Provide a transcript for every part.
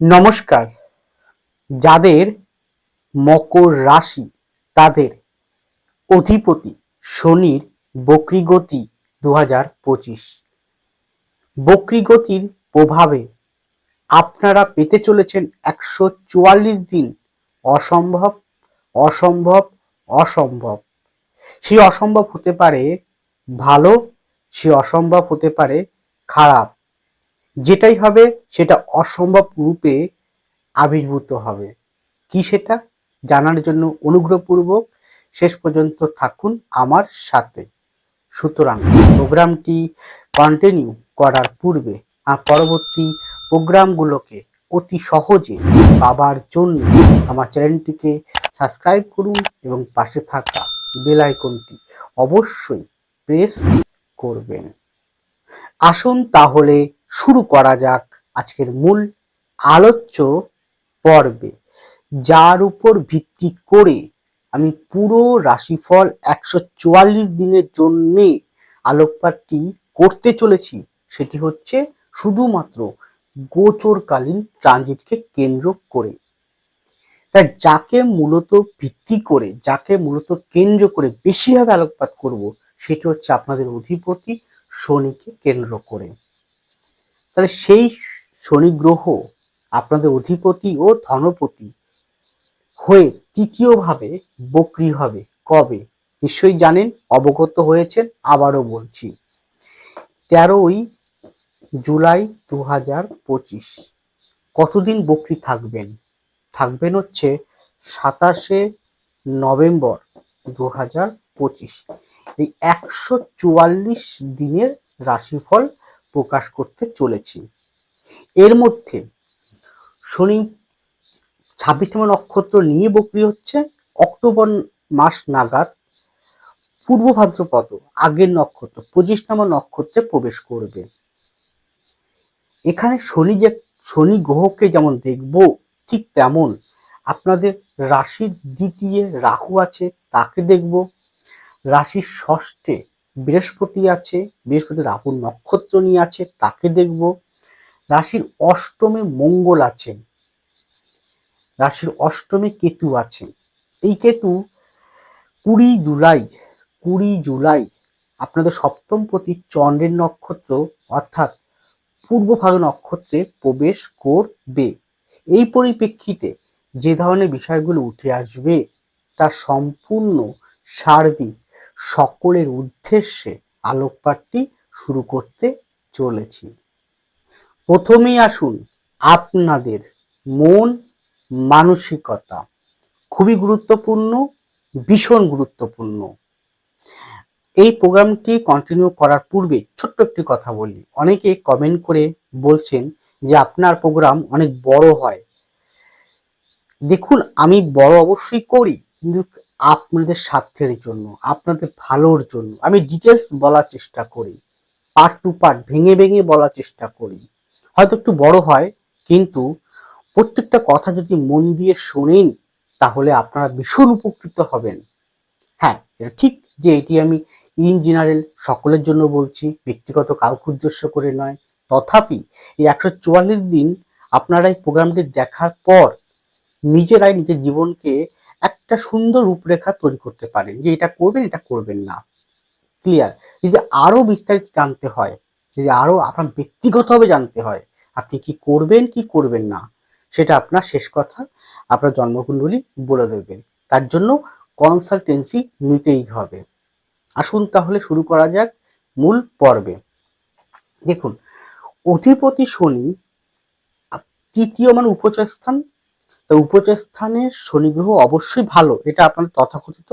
নমস্কার। যাদের মকর রাশি তাদের অধিপতি শনির বক্রিগতি দু হাজার পঁচিশ। বক্রিগতির প্রভাবে আপনারা পেতে চলেছেন একশো চুয়াল্লিশ দিন অসম্ভব অসম্ভব অসম্ভব। সেই অসম্ভব হতে পারে ভালো, সে অসম্ভব হতে পারে খারাপ। যেটাই হবে সেটা অসম্ভব রূপে আবির্ভূত হবে। কি সেটা? জানার জন্য অনুগ্রহপূর্বক শেষ পর্যন্ত থাকুন আমার সাথে। সুতরাং প্রোগ্রামটি কন্টিনিউ করার পূর্বে আর পরবর্তী প্রোগ্রামগুলোকে অতি সহজে পাবার জন্য আমার চ্যানেলটিকে সাবস্ক্রাইব করুন এবং পাশে থাকা বেল আইকনটি অবশ্যই প্রেস করবেন। আসুন তাহলে শুরু করা যাক আজকের মূল আলোচ্য পর্বে, যার উপর ভিত্তি করে আমি পুরো রাশিফল একশো চুয়াল্লিশ দিনের জন্যে আলোকপাতটি করতে চলেছি, সেটি হচ্ছে শুধুমাত্র গোচরকালীন ট্রানজিটকে কেন্দ্র করে। তাই যাকে মূলত ভিত্তি করে, যাকে মূলত কেন্দ্র করে বেশিভাবে আলোকপাত করব, সেটি হচ্ছে আপনাদের অধিপতি শনিকে কেন্দ্র করে। তাহলে সেই শনি গ্রহ আপনাদের অধিপতি ও ধনপতি হয়ে তৃতীয়ভাবে বক্রি হবে। কবে? নিশ্চয়ই জানেন, অবগত হয়েছেন, আবারও বলছি। তেরোই জুলাই দু হাজার পঁচিশ। কতদিন বকরি থাকবেন? থাকবেন হচ্ছে সাতাশে নভেম্বর দু হাজার পঁচিশ। এই একশো চুয়াল্লিশ দিনের রাশিফল প্রকাশ করতে চলেছি। এর মধ্যে শনি ছাব্বিশতম নক্ষত্র নিয়ে বকরি হচ্ছে, অক্টোবর মাস নাগাদ পূর্ব ভাদ্রপদ, আগের নক্ষত্র পঁচিশতম নক্ষত্রে প্রবেশ করবে। এখানে শনি যে, শনি গ্রহকে যেমন দেখব ঠিক তেমন আপনাদের রাশির দ্বিতীয় রাহু আছে, তাকে দেখব। রাশির ষষ্ঠে বৃহস্পতি আছে বৃহস্পতি রাহুর নক্ষত্র নিয়ে আছে, তাকে দেখব। রাশির অষ্টমে মঙ্গল আছেন রাশির অষ্টমে কেতু আছে। এই কেতু কুড়ি জুলাই কুড়ি জুলাই আপনাদের সপ্তম প্রতি চন্দ্রের নক্ষত্র অর্থাৎ পূর্ব ভাগ নক্ষত্রে প্রবেশ করবে। এই পরিপ্রেক্ষিতে যে ধরনের বিষয়গুলো উঠে আসবে তা সম্পূর্ণ সার্বিক সকলের উদ্দেশ্যে আলোকপাতটি শুরু করতে চলেছি। প্রথমেই আসুন আপনাদের মন, মানসিকতা, খুবই গুরুত্বপূর্ণ, ভীষণ গুরুত্বপূর্ণ। এই প্রোগ্রামটি কন্টিনিউ করার পূর্বে ছোট্ট একটি কথা বলি। অনেকে কমেন্ট করে বলছেন যে আপনার প্রোগ্রাম অনেক বড় হয়। দেখুন, আমি বড় অবশ্যই করি, কিন্তু আপনাদের স্বার্থের জন্য, আপনাদের ভালোর জন্য। আমি ডিটেলস বলার চেষ্টা করি পার্ট টু পার্ট ভেঙে ভেঙে বলার চেষ্টা করি। হয়তো একটু বড় হয়, কিন্তু প্রত্যেকটা কথা যদি মন দিয়ে শোনেন, তাহলে আপনারা ভীষণ উপকৃত হবেন। হ্যাঁ এটা ঠিক যে এটি আমি ইন জেনারেল সকলের জন্য বলছি, ব্যক্তিগত কাউকে উদ্দেশ্য করে নয়। তথাপি এই একশো চুয়াল্লিশ দিন আপনারা এই প্রোগ্রামটি দেখার পর নিজেরাই নিজের জীবনকে একটা সুন্দর রূপরেখা তৈরি করতে পারেন। যে এটা করবেন এটা করবেন না। ক্লিয়ার যদি আরও বিস্তারিত জানতে হয়, যদি আরও আপনার ব্যক্তিগতভাবে জানতে হয়, আপনি কি করবেন কি করবেন না, সেটা আপনার শেষ কথা। আপনার জন্মকুণ্ডলী বলে দেবেন। তার জন্য কনসালটেন্সি নিতেই হবে। আসুন তাহলে শুরু করা যাক মূল পর্বে। দেখুন, অধিপতি শনি তৃতীয় মানে উপচয় স্থান তা উপচয় স্থানের শনি গ্রহ অবশ্যই ভালো, এটা আপনার তথাকথিত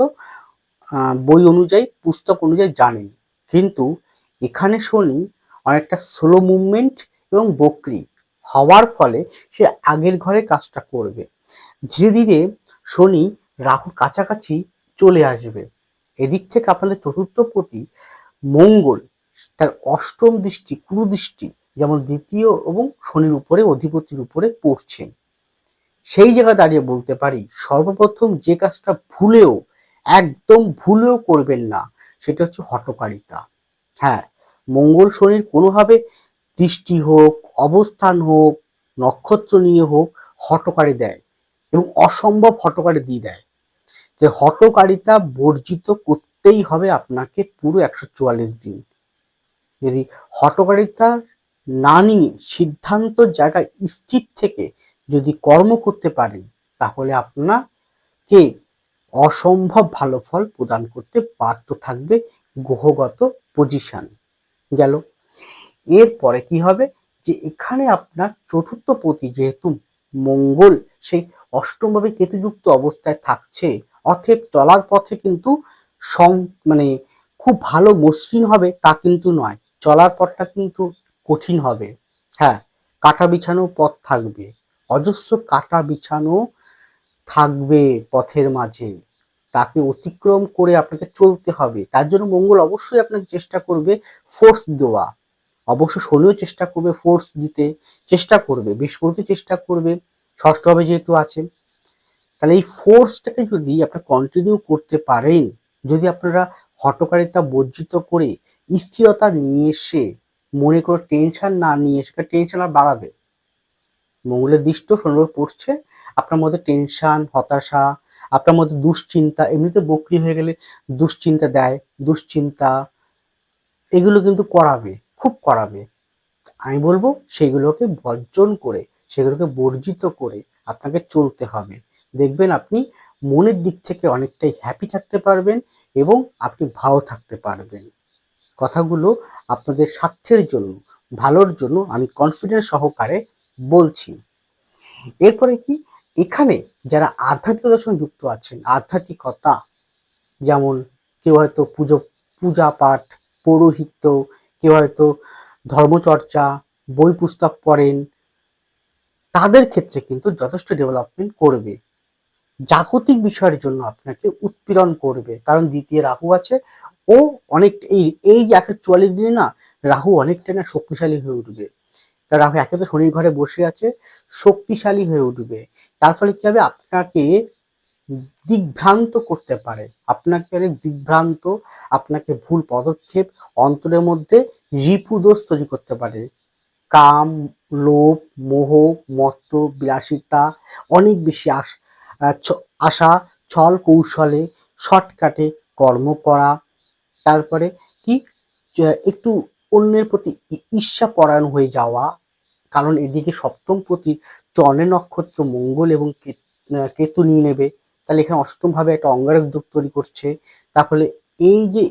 বই অনুযায়ী, পুস্তক অনুযায়ী জানেন। কিন্তু এখানে শনি অনেকটা স্লো মুভমেন্ট এবং বকরি হওয়ার ফলে সে আগের ঘরে কাজটা করবে। ধীরে ধীরে শনি রাহুর কাছাকাছি চলে আসবে। এদিক থেকে আপনাদের চতুর্থ প্রতি মঙ্গল, তার অষ্টম দৃষ্টি কুরুদৃষ্টি যেমন দ্বিতীয় এবং শনির উপরে, অধিপতির উপরে পড়ছেন। সেই জায়গায় দাঁড়িয়ে বলতে পারি, সর্বপ্রথম যে কাজটা ভুলেও, একদম ভুলেও করবেন না, সেটা হচ্ছে হটকারিতা হ্যাঁ মঙ্গল শনির কোনোভাবে দৃষ্টি হোক, অবস্থান হোক, নক্ষত্র নিয়ে হোক হটকারি দেয় এবং অসম্ভব হটকারি দিয়ে দেয়। যে হটকারিতা বর্জিত করতেই হবে আপনাকে পুরো একশো চুয়াল্লিশ দিন। যদি হটকারিতা না নিয়ে সিদ্ধান্ত জায়গায় স্থির থেকে যদি কর্ম করতে পারেন, তাহলে আপনাকে অসম্ভব ভালো ফল প্রদান করতে বাধ্য থাকবে গ্রহগত পজিশন গেল। এরপরে কি হবে? যে এখানে আপনার চতুর্থ পতি যেহেতু মঙ্গল সেই অষ্টমভাবে কেতুযুক্ত অবস্থায় থাকছে অথব চলার পথে কিন্তু সং মানে খুব ভালো মসৃণ হবে তা কিন্তু নয়। চলার পথটা কিন্তু কঠিন হবে। হ্যাঁ কাটা বিছানো পথ থাকবে। অজস্র কাটা বিছানো থাকবে পথের মাঝে। তাকে অতিক্রম করে আপনাকে চলতে হবে। তার জন্য মঙ্গল অবশ্যই আপনাকে চেষ্টা করবে ফোর্স দেওয়া। অবশ্য শনিও চেষ্টা করবে ফোর্স দিতে। চেষ্টা করবে বৃহস্পতি চেষ্টা করবে। ষষ্ঠভাবে যেহেতু আছে, তাহলে এই ফোর্সটাকে যদি আপনারা কন্টিনিউ করতে পারেন, যদি আপনারা হটকারিতা বর্জিত করে স্থিরতা নিয়ে এসে মনে করে টেনশন না নিয়ে এসে টেনশন আর বাড়াবে মঙ্গলের দৃষ্ট শনিবার পড়ছে, আপনার মধ্যে টেনশন, হতাশা, আপনার মধ্যে দুশ্চিন্তা, এমনিতে বকরি হয়ে গেলে দুশ্চিন্তা দেয়, দুশ্চিন্তা, এগুলো কিন্তু করাবে, খুব করাবে। আমি বলব সেগুলোকে বর্জন করে, সেগুলোকে বর্জিত করে আপনাকে চলতে হবে। দেখবেন আপনি মনের দিক থেকে অনেকটাই হ্যাপি থাকতে পারবেন এবং আপনি ভালো থাকতে পারবেন। কথাগুলো আপনাদের স্বার্থের জন্য, ভালোর জন্য আমি কনফিডেন্স সহকারে বলছি। এরপরে কি? এখানে যারা আধ্যাত্মিকতার সঙ্গে যুক্ত আছেন, আধ্যাত্মিকতা, যেমন কেউ হয়তো পুজো, পূজা পাঠ, পৌরোহিত্য, কেউ হয়তো ধর্মচর্চা, বই পুস্তক পড়েন, তাদের ক্ষেত্রে কিন্তু যথেষ্ট ডেভেলপমেন্ট করবে। জাগতিক বিষয়ের জন্য আপনাকে উৎপীড়ন করবে, কারণ দ্বিতীয় রাহু আছে। ও অনেক, এই এই যে একটা চুয়াল্লিশ দিনে না, রাহু অনেকটা না শক্তিশালী হয়ে উঠবে। রাহু একে তো শনির ঘরে বসে আছে, শক্তিশালী হয়ে উঠবে। তার ফলে কি হবে? আপনাকে দিগ্ভ্রান্ত করতে পারে। আপনাকে অনেক দিগ্ভ্রান্ত, আপনাকে ভুল পদক্ষেপ অন্তরের মধ্যে রিপুদোষ তৈরি করতে পারে। কাম, লোভ, মোহ, মত্ত, বিলাসিতা, অনেক বেশি ছ- আশা, ছল কৌশলে শর্টকাটে কর্ম করা। তারপরে কি? একটু অন্যের প্রতি ঈর্ষা পরায়ণ হয়ে যাওয়া। কারণ এদিকে সপ্তম প্রতি চন্দ্রের নক্ষত্র মঙ্গল এবং কেতু নিয়ে নেবে। তাহলে এখানে অষ্টম ভাবে একটা অঙ্গারক যোগ তৈরি করছে। তাহলে এই যে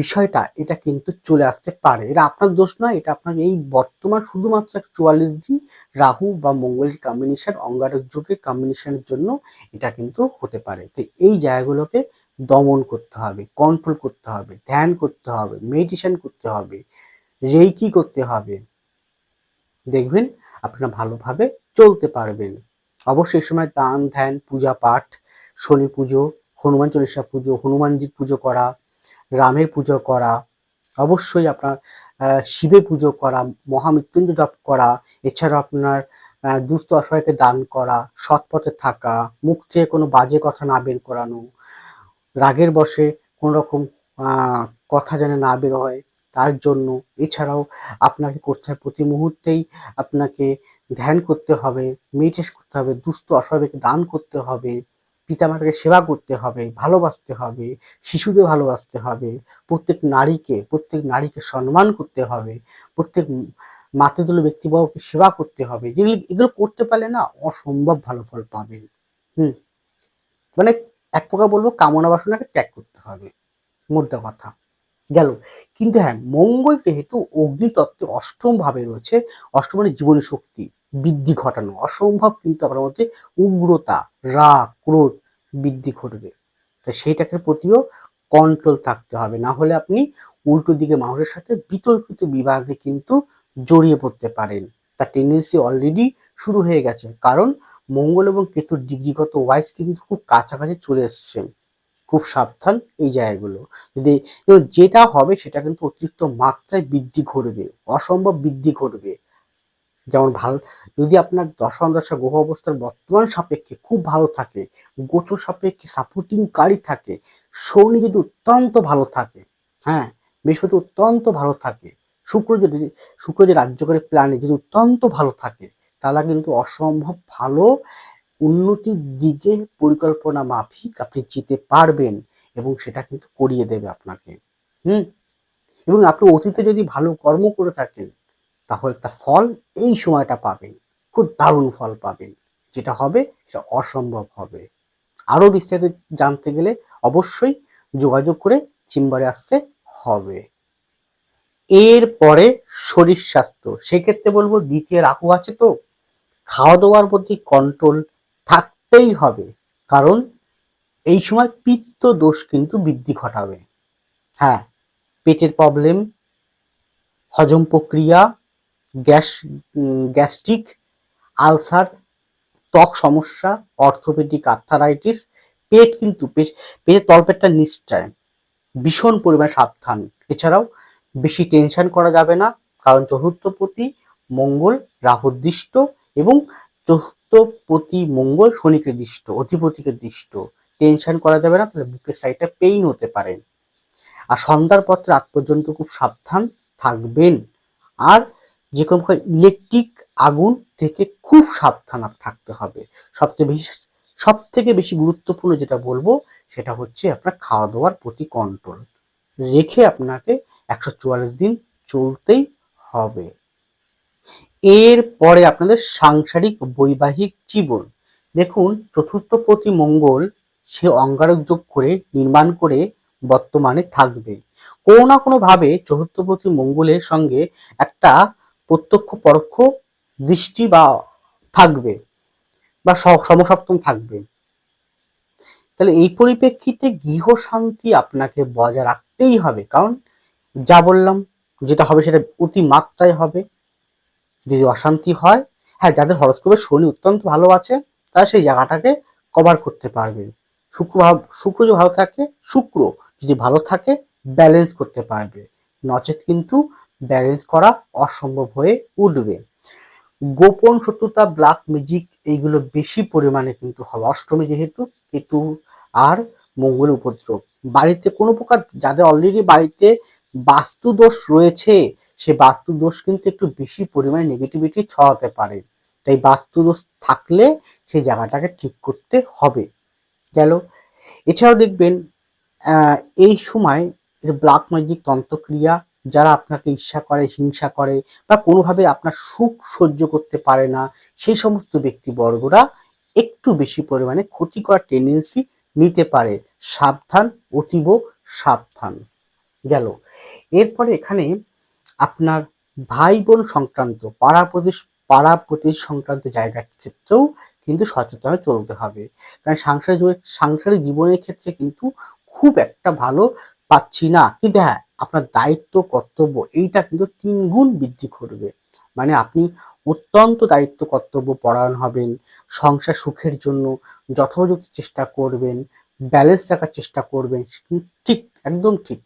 বিষয়টা, এটা কিন্তু চলে আসতে পারে। এটা আপনার দোষ নয়, এটা আপনার এই বর্তমান শুধুমাত্র চুয়াল্লিশ দিন রাহু বা মঙ্গলের কম্বিনেশন অঙ্গারক যুগের কম্বিনেশনের জন্য এটা কিন্তু হতে পারে। তো এই জায়গাগুলোকে দমন করতে হবে কন্ট্রোল করতে হবে, ধ্যান করতে হবে মেডিটেশন করতে হবে রেইকি করতে হবে। দেখবেন আপনারা ভালোভাবে চলতে পারবেন। অবশ্যই সময় দান, ধ্যান, পূজা পাঠ, শনি পুজো, হনুমান চল্লিশা পুজো, হনুমানজির পুজো করা, রামের পুজো করা, অবশ্যই আপনার শিবের পুজো করা, মহামৃত্যুঞ্জয় জপ করা এছাড়া আপনার দুস্থ অসহায়কে দান করা সৎ পথে থাকা, মুখ থেকে কোনো বাজে কথা না বের করানো, রাগের বশে কোনো রকম কথা যেন না বের হয় তার জন্য। এছাড়াও আপনাকে করতে হবে প্রতি মুহূর্তেই আপনাকে ধ্যান করতে হবে মেডিটেশন করতে হবে, দুস্থ অসহায়কে দান করতে হবে, পিতামাতাকে সেবা করতে হবে, ভালোবাসতে হবে, শিশুদের ভালোবাসতে হবে, প্রত্যেক নারীকে প্রত্যেক নারীকে সম্মান করতে হবে, প্রত্যেক মাতৃদুল ব্যক্তিবর্গকে সেবা করতে হবে। যেগুলো, এগুলো করতে পারলে না অসম্ভব ভালো ফল পাবেন। হুম। মানে এক প্রকার বলব, কামনা বাসনাকে ত্যাগ করতে হবে। মোদ্দা কথা। গেল। কিন্তু হ্যাঁ মঙ্গল যেহেতু অগ্নিতত্ত্বে অষ্টম ভাবে রয়েছে, অষ্টম মানে জীবনী শক্তি বৃদ্ধি ঘটানো। অসম্ভব কিন্তু আপনার মধ্যে উগ্রতা, রাগ, ক্রোধ বৃদ্ধি ঘটবে। তো সেইটাকে প্রতিও কন্ট্রোল থাকতে হবে। না হলে আপনি উল্টো দিকে মানুষের সাথে বিতর্কিত বিবাদে কিন্তু জড়িয়ে পড়তে পারেন। তার টেন্ডেন্সি অলরেডি শুরু হয়ে গেছে। কারণ মঙ্গল এবং কেতুর ডিগ্রিগত ওয়াইজ কিন্তু খুব কাছাকাছি চলে এসছে। খুব সাবধান এই জায়গাগুলো। যদি যেটা হবে সেটা কিন্তু অতিরিক্ত মাত্রায় বৃদ্ধি ঘটবে, অসম্ভব বৃদ্ধি ঘটবে। যেমন ভালো, যদি আপনার দশা দশা গ্রহ অবস্থার বর্তমান সাপেক্ষে খুব ভালো থাকে, গোচর সাপেক্ষে সাপোর্টিংকারী থাকে, শনি যদি অত্যন্ত ভালো থাকে হ্যাঁ বৃহস্পতি অত্যন্ত ভালো থাকে, শুক্র যদি, শুক্র যে রাজ্যকারী প্ল্যানে যদি অত্যন্ত ভালো থাকে, তারা কিন্তু অসম্ভব ভালো উন্নতির দিকে পরিকল্পনা মাফিক আপনি যেতে পারবেন এবং সেটা কিন্তু করিয়ে দেবে আপনাকে। হুম? এবং আপনি অতীতে যদি ভালো কর্ম করে থাকেন, তাহলে তার ফল এই সময়টা পাবেন। খুব দারুণ ফল পাবেন। যেটা হবে, সেটা অসম্ভব হবে। আরও বিস্তারিত জানতে গেলে অবশ্যই যোগাযোগ করে চেম্বারে আসতে হবে। এরপরে শরীর স্বাস্থ্য। সেক্ষেত্রে বলব দ্বিতীয় রাহু আছে তো। খাওয়া দাওয়ার প্রতি কন্ট্রোল থাকতেই হবে। কারণ এই সময় পিত্ত দোষ কিন্তু বৃদ্ধি ঘটাবে। হ্যাঁ পেটের প্রবলেম হজম প্রক্রিয়া, গ্যাস গ্যাস্ট্রিক, আলসার, ত্বক সমস্যা, অর্থোপেডিক আর্থারাইটিস, পেট কিন্তু পেটের তলপেটটা নিশ্চয়। ভীষণ পরিমাণে সাবধান। এছাড়াও বেশি টেনশন করা যাবে না। কারণ চতুর্থপতি মঙ্গল রাহুদৃষ্ট এবং চতুর্থপতি মঙ্গল শনিকে দৃষ্ট, অধিপতিকে দৃষ্ট। টেনশন করা যাবে না, তাহলে বুকের সাইডটা পেইন হতে পারে। আর সন্ধ্যার পর রাত পর্যন্ত খুব সাবধান থাকবেন। আর যে কোনো ইলেকট্রিক আগুন থেকে খুব সাবধান থাকতে হবে। সবচেয়ে বেশি সব থেকে বেশি গুরুত্বপূর্ণ যেটা বলব, সেটা হচ্ছে আপনার খাওয়া দাওয়ার প্রতি কন্ট্রোল রেখে আপনাকে একশো চুয়াল্লিশ দিন চলতেই হবে। এরপরে আপনাদের সাংসারিক বৈবাহিক জীবন। দেখুন, চতুর্থ প্রতি মঙ্গল সে অঙ্গারক যোগ করে নির্মাণ করে বর্তমানে থাকবে। কোনো না কোনো ভাবে চতুর্থপতি মঙ্গলের সঙ্গে একটা প্রত্যক্ষ পরোক্ষ দৃষ্টি বা থাকবে বা সমসপ্তম থাকবে। তাহলে এই পরিপ্রেক্ষিতে গৃহ শান্তি আপনাকে বজায় রাখতেই হবে। কারণ যা বললাম, যেটা হবে সেটা অতি মাত্রায় হবে। যদি অশান্তি হয় হ্যাঁ যাদের হরস্কোপে শনি অত্যন্ত ভালো আছে, তারা সেই জায়গাটাকে কভার করতে পারবে। শুক্র শুক্র যদি ভালো থাকে, শুক্র যদি ভালো থাকে ব্যালেন্স করতে পারবে। নচেত কিন্তু ব্যালেন্স করা অসম্ভব হয়ে উঠবে। গোপন শত্রুতা ব্ল্যাক ম্যাজিক এইগুলো বেশি পরিমাণে কিন্তু হবে। অষ্টমী যেহেতু, কেতু আর মঙ্গল উপদ্রব। বাড়িতে কোনো প্রকার, যাদের অলরেডি বাড়িতে বাস্তু দোষ রয়েছে সে বাস্তু দোষ কিন্তু একটু বেশি পরিমাণে নেগেটিভিটি ছড়াতে পারে। তাই বাস্তু দোষ থাকলে সেই জায়গাটাকে ঠিক করতে হবে। গেল। এছাড়াও দেখবেন এই সময় ব্ল্যাক ম্যাজিক তন্ত্রক্রিয়া যারা আপনাকে ঈর্ষা করে, হিংসা করে বা কোনোভাবে আপনার সুখ সহ্য করতে পারে না, সেই সমস্ত ব্যক্তিবর্গরা একটু বেশি পরিমাণে ক্ষতি করার টেন্ডেন্সি নিতে পারে। সাবধান, অতীব সাবধান। গেল। এরপরে এখানে আপনার ভাই বোন সংক্রান্ত, পাড়া প্রদেশ পাড়া প্রতিবেশী সংক্রান্ত জায়গার ক্ষেত্রেও কিন্তু সচেতন চলতে হবে। কারণ সাংসারিক সাংসারিক জীবনের ক্ষেত্রে কিন্তু খুব একটা ভালো পাচ্ছি না। কিন্তু হ্যাঁ আপনার দায়িত্ব, কর্তব্য এইটা কিন্তু তিন গুণ বৃদ্ধি করবে। মানে আপনি অত্যন্ত দায়িত্ব, কর্তব্য পরায়ণ হবেন, সংসার সুখের জন্য যথাযথ চেষ্টা করবেন ব্যালেন্স রাখার চেষ্টা করবেন, ঠিক, একদম ঠিক।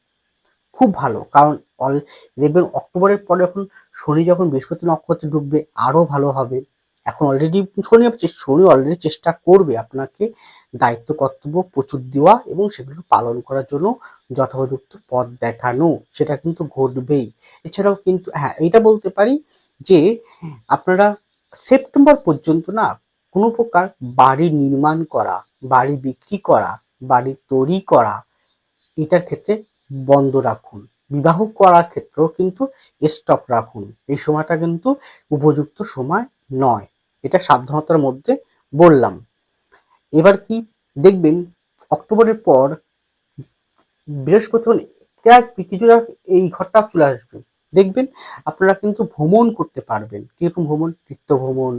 খুব ভালো। কারণ অল দেখবেন অক্টোবরের পরে এখন শনি যখন বৃহস্পতি নক্ষত্রে ঢুকবে, আরও ভালো হবে। এখন অলরেডি শনি শনি অলরেডি চেষ্টা করবে আপনাকে দায়িত্ব, কর্তব্য প্রচুর দেওয়া এবং সেগুলো পালন করার জন্য যথোপযুক্ত পথ দেখানো। সেটা কিন্তু ঘটবেই। এছাড়াও কিন্তু হ্যাঁ এইটা বলতে পারি যে আপনারা সেপ্টেম্বর পর্যন্ত না কোনো প্রকার বাড়ি নির্মাণ করা, বাড়ি বিক্রি করা, বাড়ি তৈরি করা, এটার ক্ষেত্রে বন্ধ রাখুন। বিবাহ করার ক্ষেত্রেও কিন্তু স্টপ রাখুন। এই সময়টা কিন্তু উপযুক্ত সময় নয়। এটা সাবধানতার মধ্যে বললাম। এবার কি দেখবেন, অক্টোবরের পর বৃহস্পতি কিছুটা এই ঘরটা চলে আসবে। দেখবেন আপনারা কিন্তু ভ্রমণ করতে পারবেন। কীরকম ভ্রমণ? তীর্থ ভ্রমণ,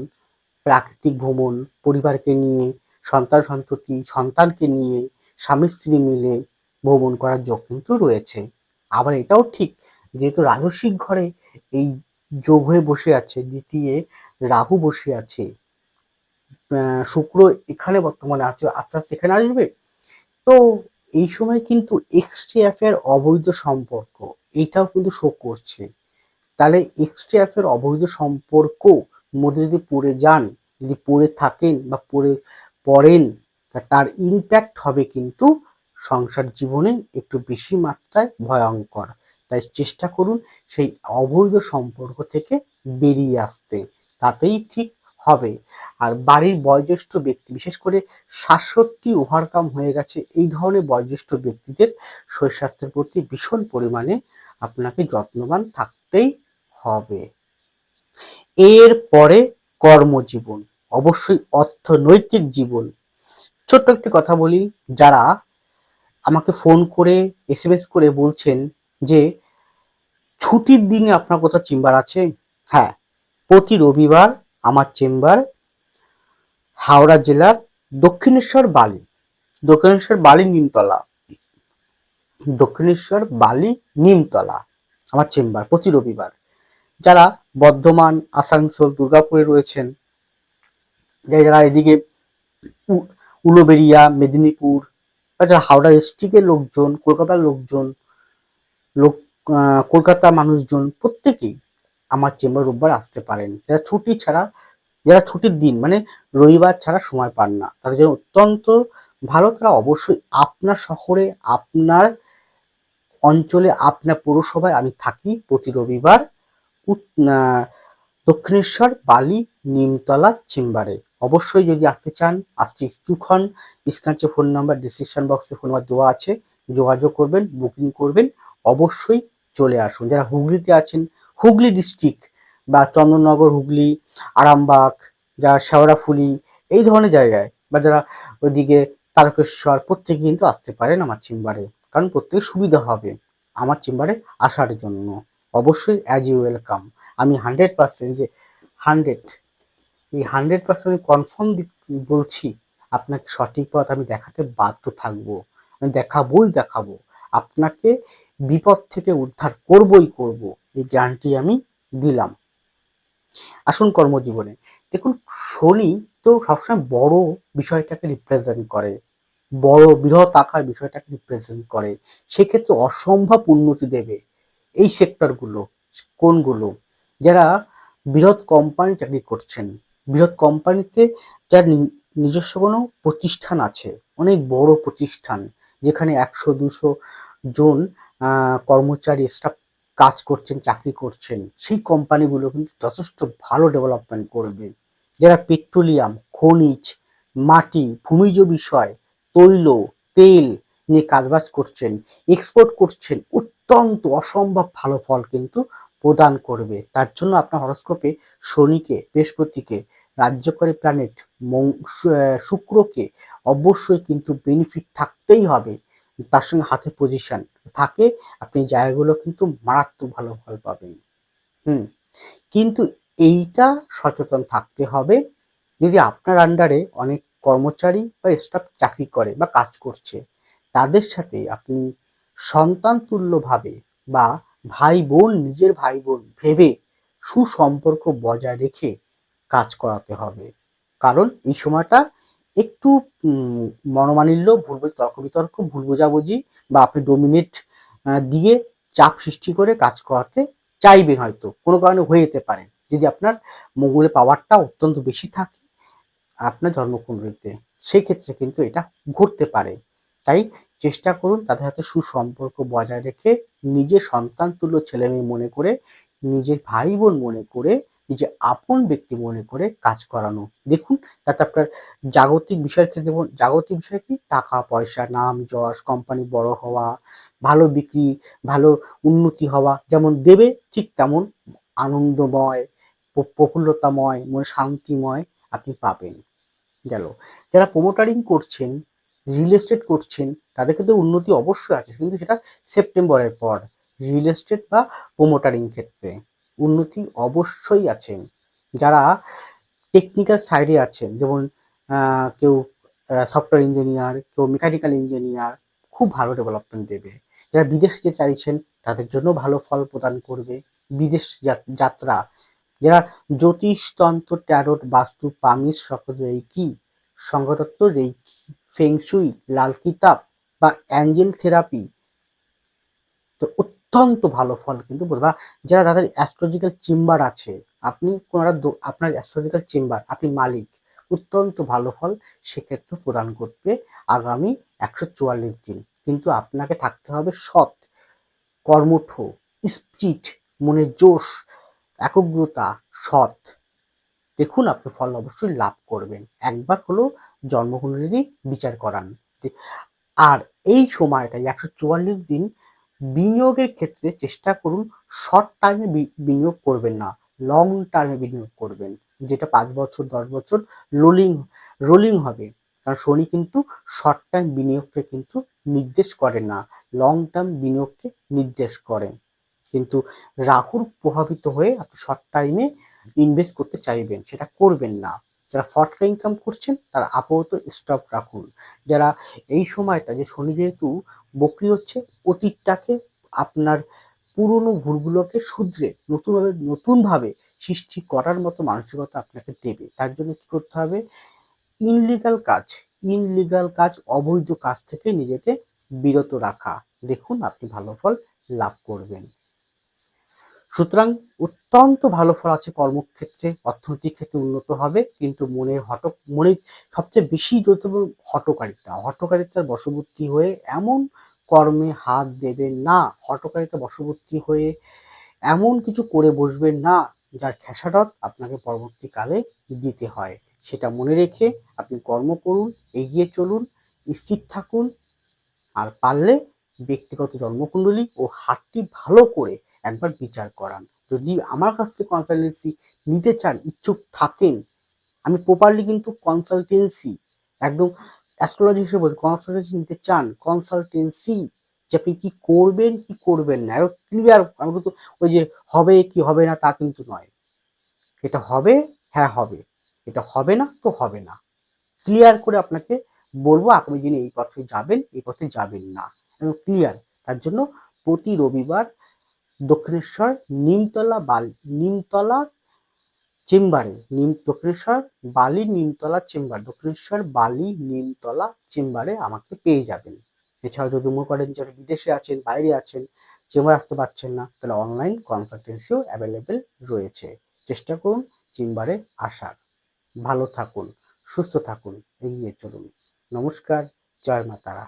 প্রাকৃতিক ভ্রমণ, পরিবারকে নিয়ে, সন্তান সন্ততি, সন্তানকে নিয়ে, স্বামী স্ত্রী মিলে ভ্রমণ করার যোগ কিন্তু রয়েছে। আবার এটাও ঠিক যেহেতু রাজস্বিক ঘরে এই যোগ হয়ে বসে আছে, দ্বিতীয় রাহু বসে আছে শুক্র এখানে বর্তমানে আছে, আস্তে আস্তে এখানে আসবে। তো এই সময় কিন্তু এক্সট্রি অ্যাফেয়ার অবৈধ সম্পর্ক, এটাও কিন্তু শো করছে। তাহলে এক্সট্রি অ্যাফেয়ার অবৈধ সম্পর্ক মধ্যে যদি পড়ে যান, যদি পড়ে থাকেন বা পড়ে, পড়েন তার ইম্প্যাক্ট হবে কিন্তু সংসার জীবনে একটু বেশি মাত্রায় ভয়ঙ্কর। তাই চেষ্টা করুন সেই অবৈধ সম্পর্ক থেকে বেরিয়ে আসতে। তাতেই ঠিক হবে। আর বাড়ির বয়োজ্যেষ্ঠ ব্যক্তি, বিশেষ করে সাতষট্টি ওভারকাম হয়ে গেছে এই ধরনের বয়োজ্যেষ্ঠ ব্যক্তিদের শরীর স্বাস্থ্যের প্রতি ভীষণ পরিমাণে আপনাকে যত্নবান থাকতেই হবে। এর পরে কর্মজীবন, অবশ্যই অর্থনৈতিক জীবন। ছোট্ট একটি কথা বলি, যারা আমাকে ফোন করে এসএমএস করে বলছেন যে, ছুটির দিনে আপনার কোথাও চেম্বার আছে? হ্যাঁ প্রতি রবিবার আমার চেম্বার হাওড়া জেলার দক্ষিণেশ্বর বালি দক্ষিণেশ্বর বালি নিমতলা, দক্ষিণেশ্বর বালি নিমতলা আমার চেম্বার প্রতি রবিবার। যারা বর্ধমান, আসানসোল, দুর্গাপুরে রয়েছেন, যারা এদিকে উ- উলুবেড়িয়া মেদিনীপুর যারা হাওড়া ডিস্ট্রিক্টের লোকজন কলকাতার লোকজন লোক আহ, কলকাতার মানুষজন প্রত্যেকেই আমার চেম্বার রোববার আসতে পারেন। যারা ছুটি ছাড়া যারা ছুটির দিন মানে রবিবার ছাড়া সময় পান না তাদের জন্য অত্যন্ত ভালো। তারা অবশ্যই আপনার শহরে আপনার অঞ্চলে আপনার পৌরসভায় আমি থাকি প্রতি রবিবার দক্ষিণেশ্বর বালি নিমতলা চেম্বারে। অবশ্যই যদি আসতে চান, আসতে ইচ্ছুক হন স্ক্যানচে ফোন নাম্বার ডিসক্রিপশন বক্সে ফোন নাম্বার দেওয়া আছে, যোগাযোগ করবেন বুকিং করবেন, অবশ্যই চলে আসুন। যারা হুগলিতে আছেন, হুগলি ডিস্ট্রিক্ট বা চন্দননগর, হুগলি, আরামবাগ যা শেওড়াফুলি, এই ধরনের জায়গায় বা যারা ওইদিকে তারকেশ্বর, প্রত্যেকে কিন্তু আসতে পারেন আমার চেম্বারে। কারণ প্রত্যেকের সুবিধা হবে আমার চেম্বারে আসার জন্য। অবশ্যই অ্যাজ ইউ ওয়েলকাম আমি হান্ড্রেড পার্সেন্ট যে হান্ড্রেড এই হান্ড্রেড পার্সেন্ট কনফার্ম বলছি, আপনাকে সঠিক পথ আমি দেখাতে বাধ্য থাকব। আমি দেখাবোই দেখাবো। আপনাকে বিপদ থেকে উদ্ধার করবই করব। এই গ্যারান্টি আমি দিলাম। আসুন কর্মজীবনে। দেখুন, শনি তো সবসময় বড় বিষয়টাকে রিপ্রেজেন্ট করে। বড় বৃহৎ আকার বিষয়টাকে রিপ্রেজেন্ট করে। সেক্ষেত্রে অসম্ভব উন্নতি দেবে এই সেক্টরগুলো কোনগুলো? যারা বৃহৎ কোম্পানি চাকরি করছেন। বৃহৎ কোম্পানিতে যার নিজস্ব কোনো প্রতিষ্ঠান আছে, অনেক বড় প্রতিষ্ঠান, যেখানে একশো, দুশো জন কর্মচারী স্টাফ কাজ করছেন, চাকরি করছেন, সেই কোম্পানিগুলো কিন্তু যথেষ্ট ভালো ডেভেলপমেন্ট করবে। যারা পেট্রোলিয়াম খনিজ, মাটি, ভূমিজ বিষয়, তৈল, তেল নিয়ে কাজবাজ করছেন এক্সপোর্ট করছেন, অত্যন্ত অসম্ভব ভালো ফল কিন্তু প্রদান করবে। তার জন্য আপনার হরস্কোপে শনিকে, বৃহস্পতিকে, রাজ্যকরী প্ল্যানেট শুক্রকে অবশ্যই কিন্তু বেনিফিট থাকতেই হবে। তার সঙ্গে হাতে পজিশন থাকে, আপনি জায়গাগুলো কিন্তু মারাত্মক ভালো ফল পাবেন। হুম, কিন্তু এইটা সচেতন থাকতে হবে। যদি আপনার আন্ডারে অনেক কর্মচারী বা স্টাফ চাকরি করে বা কাজ করছে, তাদের সাথে আপনি সন্তান তুল্যভাবে বা ভাই বোন নিজের ভাই বোন ভেবে সুসম্পর্ক বজায় রেখে কাজ করাতে হবে। কারণ এই সময়টা একটু উম, মনোমালিন্য ভুল তর্ক বিতর্ক ভুল বোঝাবুঝি বা আপনি ডোমিনেট দিয়ে চাপ সৃষ্টি করে কাজ করাতে চাইবেন হয়তো। কোনো কারণে হয়ে যেতে পারে। যদি আপনার মঙ্গলের পাওয়ারটা অত্যন্ত বেশি থাকে আপনার জন্মকুণ্ডলিতে সেক্ষেত্রে কিন্তু এটা ঘটতে পারে। তাই চেষ্টা করুন তাদের সাথে সুসম্পর্ক বজায় রেখে নিজের সন্তান তুল্য ছেলে মেয়ে মনে করে, নিজের ভাই বোন মনে করে, নিজের আপন ব্যক্তি মনে করে কাজ করানো। দেখুন, তাতে আপনার জাগতিক বিষয়ের ক্ষেত্রে জাগতিক বিষয় কি? টাকা, পয়সা, নাম, যশ কোম্পানি বড় হওয়া, ভালো বিক্রি, ভালো উন্নতি হওয়া, যেমন দেবে ঠিক তেমন আনন্দময় প্রফুল্লতাময়, মনে শান্তিময় আপনি পাবেন। গেল। যারা প্রোমোটারিং করছেন রিয়েল এস্টেট করছেন, তাদের ক্ষেত্রে উন্নতি অবশ্যই আছে, কিন্তু সেটা সেপ্টেম্বরের পর রিয়েল এস্টেট বা প্রোমোটারিং ক্ষেত্রে উন্নতি অবশ্যই আছে। যারা টেকনিক্যাল সাইডে আছেন, যেমন কেউ সফটওয়্যার ইঞ্জিনিয়ার কেউ মেকানিক্যাল ইঞ্জিনিয়ার খুব ভালো ডেভেলপমেন্ট দেবে। যারা বিদেশ যেতে চাইছেন, তাদের জন্য ভালো ফল প্রদান করবে। বিদেশ যাত্রা, যারা জ্যোতিষতন্ত্র ট্যারোট বাস্তু পামিস সকল reiki সংগতত্ব reiki feng shui Lal Kitab বা অ্যাঞ্জেল থেরাপি তো অত্যন্ত ভালো ফল কিন্তু বলবা। যারা তাদের অ্যাস্ট্রোলজিক্যাল চেম্বার আছে, আপনি কোনারা আপনার অ্যাস্ট্রোলজিক্যাল চেম্বার আপনি মালিক, অত্যন্ত ভালো ফল সেক্ষেত্রে প্রদান করবে আগামী একশো চুয়াল্লিশ দিন। কিন্তু আপনাকে থাকতে হবে সৎ, কর্মঠ স্পিরিট মনের জোশ, একগ্রতা, সৎ। দেখুন আপনি ফল অবশ্যই লাভ করবেন। একবার হলেও জন্মকুণ্ডলীরই বিচার করান। আর এই সময়টা একশো চুয়াল্লিশ দিন বিনিয়োগের ক্ষেত্রে চেষ্টা করুন শর্ট টাইমে বিনিয়োগ করবেন না লং টার্মে বিনিয়োগ করবেন। যেটা পাঁচ বছর, দশ বছর রোলিং রোলিং হবে। কারণ শনি কিন্তু শর্ট টাইম বিনিয়োগকে কিন্তু নির্দেশ করে না লং টার্ম বিনিয়োগকে নির্দেশ করে কিন্তু রাহুর প্রভাবিত হয়ে আপনি শর্ট টাইমে ইনভেস্ট করতে চাইবেন, সেটা করবেন না। যারা ফটকা ইনকাম করছেন, তারা আপাতত স্টপ রাখুন। যারা এই সময়টা যে শনি যেহেতু বকরি হচ্ছে, অতীতটাকে আপনার পুরনো ভুলগুলোকে শুধরে নতুনভাবে নতুনভাবে সৃষ্টি করার মতো মানসিকতা আপনাকে দেবে। তার জন্য কি করতে হবে? ইনলিগাল কাজ ইনলিগাল কাজ, অবৈধ কাজ থেকে নিজেকে বিরত রাখা। দেখুন, আপনি ভালো ফল লাভ করবেন। সুতরাং অত্যন্ত ভালো ফল আছে কর্মক্ষেত্রে, অর্থনৈতিক ক্ষেত্রে উন্নত হবে, কিন্তু মনের হট মনের সবচেয়ে বেশি যত হটকারিতা, হটকারিতার বশবর্তী হয়ে এমন কর্মে হাত দেবেন না, হটকারিতা বশবর্তী হয়ে এমন কিছু করে বসবেন না, যার খেসারত আপনাকে পরবর্তীকালে দিতে হয়। সেটা মনে রেখে আপনি কর্ম করুন, এগিয়ে চলুন, স্থির থাকুন, আর পারলে ব্যক্তিগত জন্মকুণ্ডলী ও হাতটি ভালো করে একবার বিচার করান। যদি আমার কাছ থেকে কনসালটেন্সি নিতে চান, ইচ্ছুক থাকেন, আমি প্রপারলি কিন্তু কনসালটেন্সি একদম অ্যাস্ট্রোলজি হিসেবে বলছি কনসালটেন্সি নিতে চান কনসালটেন্সি যে আপনি কি করবেন কি করবেন না আরও ক্লিয়ার আমি কিন্তু ওই যে হবে কি হবে না তা কিন্তু নয়। এটা হবে হ্যাঁ হবে, এটা হবে না তো হবে না। ক্লিয়ার করে আপনাকে বলব আপনি দিনে এই পথে যাবেন, এই পথে যাবেন না। ক্লিয়ার তার জন্য প্রতি রবিবার দক্ষিণেশ্বর নিমতলা বাল, নিমতলা চেম্বারে, নিম দক্ষিণেশ্বর বালি, নিমতলা চেম্বার, দক্ষিণেশ্বর বালি, নিমতলা চেম্বারে আমাকে পেয়ে যাবেন। এছাড়া যদি মনে করেন যে আপনি বিদেশে আছেন, বাইরে আছেন, চেম্বার আসতে পারছেন না, তাহলে অনলাইন কনসালটেন্সিও অ্যাভেলেবেল রয়েছে। চেষ্টা করুন চেম্বারে আসার। ভালো থাকুন, সুস্থ থাকুন, এগিয়ে চলুন। নমস্কার, জয় মা তারা